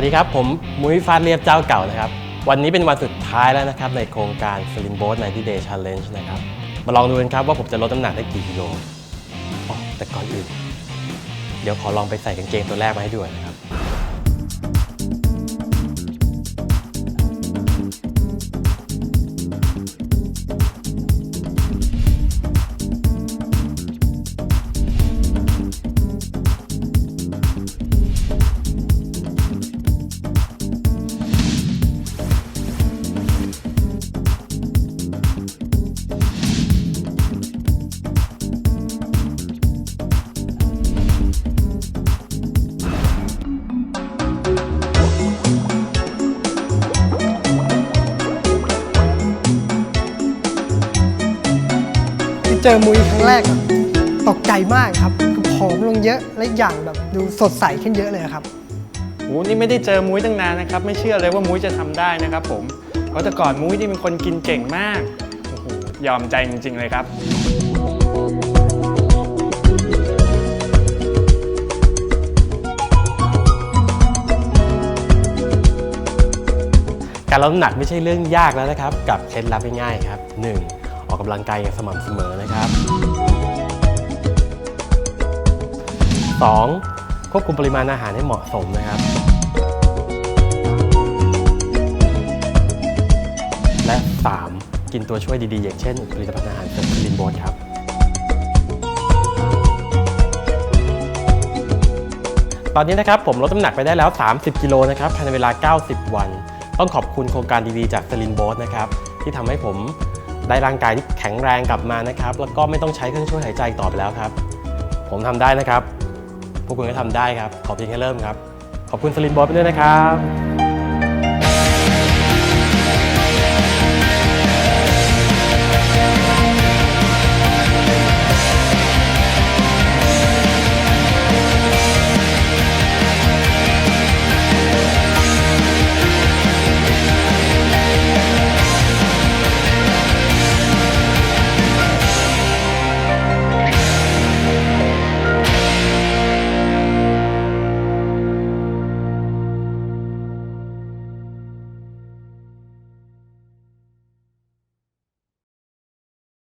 วัสดีครับ ผมมุ้ยฟาดเรียบเจ้าเก่านะครับ วันนี้เป็นวันสุดท้ายแล้วนะครับ ในโครงการ Slim Boat 90 Day Challenge นะครับ มาลองดูกันครับว่าผมจะลดน้ำหนักได้กี่กิโลแต่ก่อนอื่น เดี๋ยวขอลองไปใส่กางเกงตัวแรกมาให้ดูก่อนนะครับ เจอมุยครั้งแรกอะตกใจมากครับคือผอมลงเยอะและอีกอย่างแบบดูสดใสขึ้นเยอะเลยครับโอ้นี่ไม่ได้เจอมุ้ยตั้งนานนะครับ ไม่เชื่อเลยว่ามุ้ยจะทำได้นะครับ ผมเพราะแต่ก่อนมุ้ยนี่เป็นคนกินเก่งมากโอ้โหยอมใจจริง ๆ เลยครับการลดน้ำหนักไม่ใช่เรื่องยากแล้วนะครับ กับเคล็ดลับง่ายๆครับ 1. ออกกำลังกายอย่างสม่ำเสมอนะครับ 2. ควบคุมปริมาณอาหารให้เหมาะสมนะครับ และ 3. กินตัวช่วยดีๆ อย่างเช่นผลิตภัณฑ์อาหารเสริมลินโบสครับตอนนี้นะครับผมลดน้ำหนักไปได้แล้ว 30 กิโลนะครับภายในเวลา 90 วัน ต้องขอบคุณโครงการดีๆจากสลินโบสนะครับที่ทำให้ผม ได้ร่างกายที่แข็งแรงกลับมานะครับ แล้วก็ไม่ต้องใช้เครื่องช่วยหายใจต่อไปแล้วครับ ผมทำได้นะครับ พวกคุณก็ทำได้ครับ ขอเพียงแค่เริ่มครับ ขอบคุณสลินบอสไปด้วยนะครับ